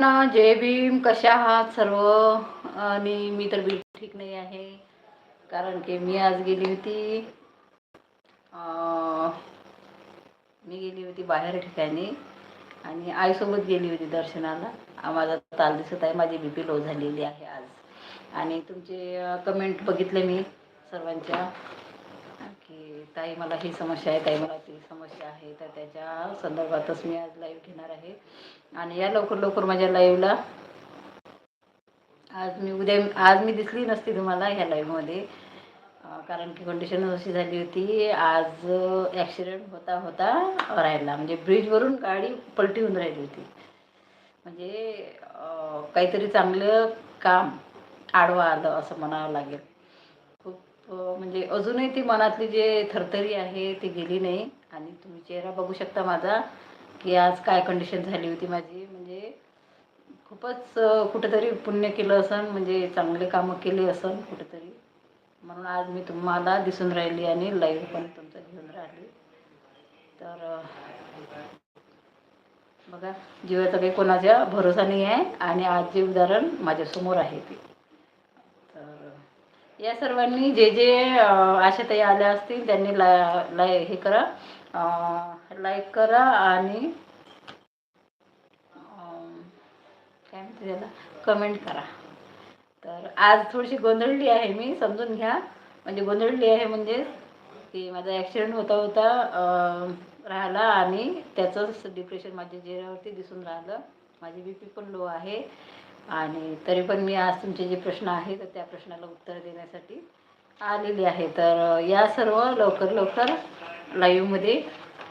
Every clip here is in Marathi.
ना जय भीम कशा आहात सर्व? आणि मी तर बिलकुल ठीक नाही आहे कारण की मी आज गेली होती मी गेली होती बाहेर ठिकाणी आणि आईसोबत गेली होती दर्शनाला. माझा ताल दिसत आहे माझी बी पी लो झालेली आहे आज. आणि तुमचे कमेंट बघितले मी सर्वांच्या. की ताई मला ही समस्या आहे ताई मला ती समस्या आहे. तर त्याच्या संदर्भातच मी आज लाईव्ह घेणार आहे. आणि या लवकर लवकर माझ्या लाईव्हला आज मी उद्या आज मी दिसली नसती तुम्हाला ह्या लाईव्हमध्ये कारण की कंडिशन अशी झाली होती आज ॲक्सिडेंट होता होता राहिला म्हणजे ब्रिजवरून गाडी पलटी होऊन राहिली होती. म्हणजे काहीतरी चांगलं काम आडवा आलं असं म्हणावं लागेल. म्हणजे अजूनही ती मनातली जे थरथरी आहे ती गेली नाही. आणि तुम्ही चेहरा बघू शकता माझा की आज काय कंडिशन झाली होती माझी. म्हणजे खूपच कुठेतरी पुण्य केलं असन म्हणजे चांगले कामं केले असन कुठेतरी. म्हणून आज मी तुम्हाला दिसून राहिली आणि लाईव्ह पण तुमचं घेऊन राहिली. तर बघा जीवाचा काही कोणाच्या भरोसा नाही आहे आणि आज जे उदाहरण माझ्यासमोर आहे ते. या सर्वांनी जे जे आशाताई आल्या असतील त्यांनी ला लाय हे करा. लाईक करा आणि काय म्हणते त्याला? कमेंट करा. तर आज थोडीशी गोंधळली आहे मी समजून घ्या. म्हणजे गोंधळली आहे म्हणजे की माझा ॲक्सिडेंट होता होता राहिला आणि त्याचंच डिप्रेशन माझ्या चेहऱ्यावरती दिसून राहिलं. माझी बी पी पण लो आहे. आणि तरी पण मी आज तुमचे जे प्रश्न आहेत तर त्या प्रश्नाला उत्तर देण्यासाठी आलेली आहे. तर या सर्व लवकर लवकर लाईव्हमध्ये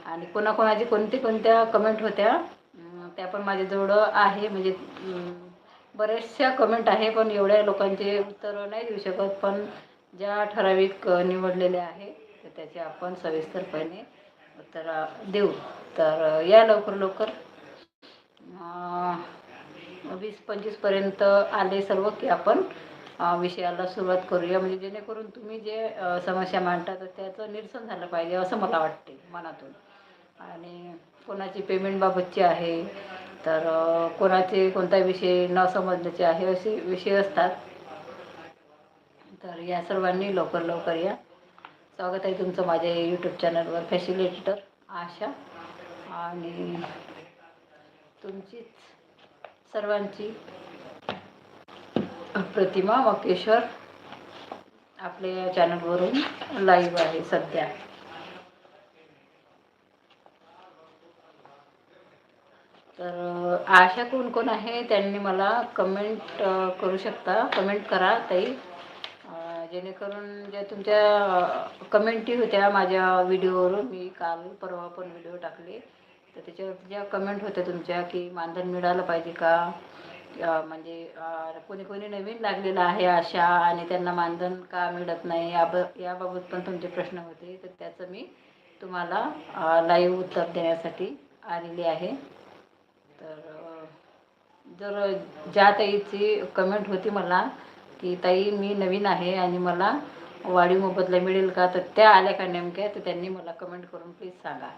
आणि कोणाकोणाची कोणते कोणत्या कमेंट होत्या त्या पण माझ्याजवळ आहे. म्हणजे बऱ्याचशा कमेंट आहे पण एवढ्या लोकांचे उत्तर नाही देऊ शकत. पण ज्या ठराविक निवडलेल्या आहे तर त्याचे आपण सविस्तरपणे उत्तर देऊ. तर या लवकर लवकर वीस पंचवीसपर्यंत आले सर्व की आपण विषयाला सुरुवात करूया. म्हणजे जेणेकरून तुम्ही जे समस्या मांडता तर त्याचं निरसन झालं पाहिजे असं मला वाटते मनातून. आणि कोणाची पेमेंटबाबतची आहे तर कोणाचे कोणता विषय न समजण्याचे आहे असे विषय असतात. तर या सर्वांनी लवकर लवकर या. स्वागत आहे तुमचं माझ्या यूट्यूब चॅनलवर फॅसिलिटेटर आशा. आणि तुमचीच सर्वांची. प्रतिमा मकेश्वर आपल्या चॅनलवरून लाईव्ह आहे सध्या. तर आशा कोण कोण आहे त्यांनी मला कमेंट करू शकता. कमेंट करा ताई. जेणेकरून ज्या तुमच्या कमेंटी होत्या माझ्या व्हिडिओवरून मी काल परवा पण व्हिडिओ टाकले. तर त्याच्यावर ज्या कमेंट होत्या तुमच्या की मानधन मिळालं पाहिजे का? म्हणजे कोणी कोणी नवीन लागलेलं आहे आशा आणि त्यांना मानधन का मिळत नाही याब याबाबत पण तुमचे प्रश्न होते. तर त्याचं मी तुम्हाला लाईव्ह उत्तर देण्यासाठी आलेली आहे. तर जर ज्या ताईची कमेंट होती मला की ताई मी नवीन आहे आणि मला वाढीव मोबदला मिळेल का? तर त्या आल्या का नेमक्या? तर त्यांनी मला कमेंट करून प्लीज सांगा.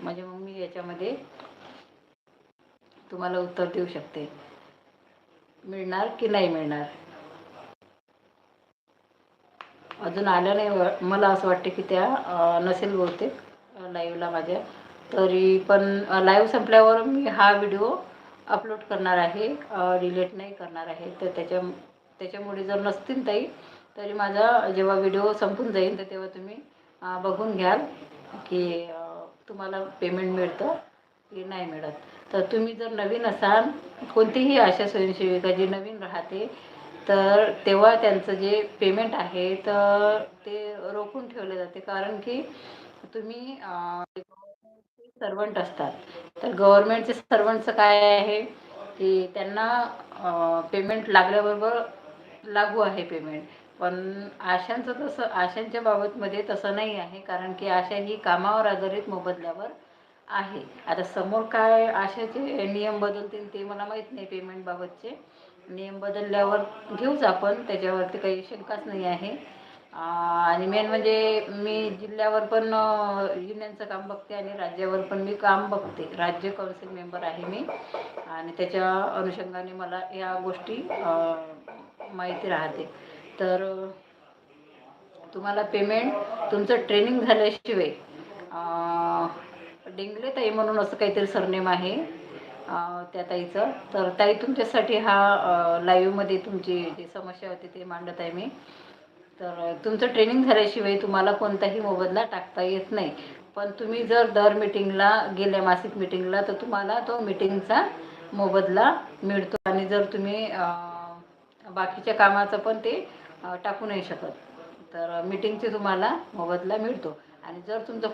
म्हणजे मग मी याच्यामध्ये तुम्हाला उत्तर देऊ शकते. मिळणार की नाही मिळणार? अजून आल्या नाही. मला असं वाटते की त्या नसेल बहुतेक लाईव्हला माझ्या. तरी पण लाईव्ह संपल्यावर मी हा व्हिडिओ अपलोड करणार आहे. डिलीट नाही करणार आहे. तर त्याच्या त्याच्यामुळे जर नसतील ताई तरी माझा जेव्हा व्हिडिओ संपून जाईल तर तेव्हा तुम्ही बघून घ्याल की तुम्हाला पेमेंट मिळतं की नाही मिळत. तर तुम्ही जर नवीन असाल कोणतीही आशा स्वयंसेविका जी नवीन राहते तर तेव्हा त्यांचं जे पेमेंट आहे तर ते रोखून ठेवले जाते. कारण की तुम्ही सर्वंट असतात. तर गव्हर्नमेंटचे सर्वंटचं काय आहे की त्यांना पेमेंट लागल्याबरोबर लागू आहे पेमेंट पण आशांचं तसं आशांच्या बाबतमध्ये तसं नाही आहे कारण की आशा ही कामावर आधारित मोबदल्यावर आहे. आता समोर काय आशाचे नियम बदलतील ते मला माहीत नाही पेमेंटबाबतचे नियम बदलल्यावर घेऊच आपण त्याच्यावरती काही शंकाच नाही आहे. आणि मेन म्हणजे मी जिल्ह्यावर पण युनियनचं काम बघते आणि राज्यावर पण मी काम बघते. राज्य कौन्सिल मेंबर आहे मी. आणि त्याच्या अनुषंगाने मला या गोष्टी माहिती राहते. तर तुम्हाला पेमेंट तुमचं ट्रेनिंग झाल्याशिवाय डिंगले ताई म्हणून असं काहीतरी सरनेम आहे त्या ताईचं. तर ताई तुमच्यासाठी हा लाईव्हमध्ये तुमची जी समस्या होती ते मांडत आहे मी. तर तुमचं ट्रेनिंग झाल्याशिवाय तुम्हाला कोणताही मोबदला टाकता येत नाही. पण तुम्ही जर दर मिटिंगला गेल्या मासिक मिटिंगला तर तुम्हाला तो मिटिंगचा मोबदला मिळतो. आणि जर तुम्ही बाकीच्या कामाचं पण ते टाकू नाही शकत. तर मीटिंगची तुम्हाला मोबदला मिळतो. आणि जर तुमचं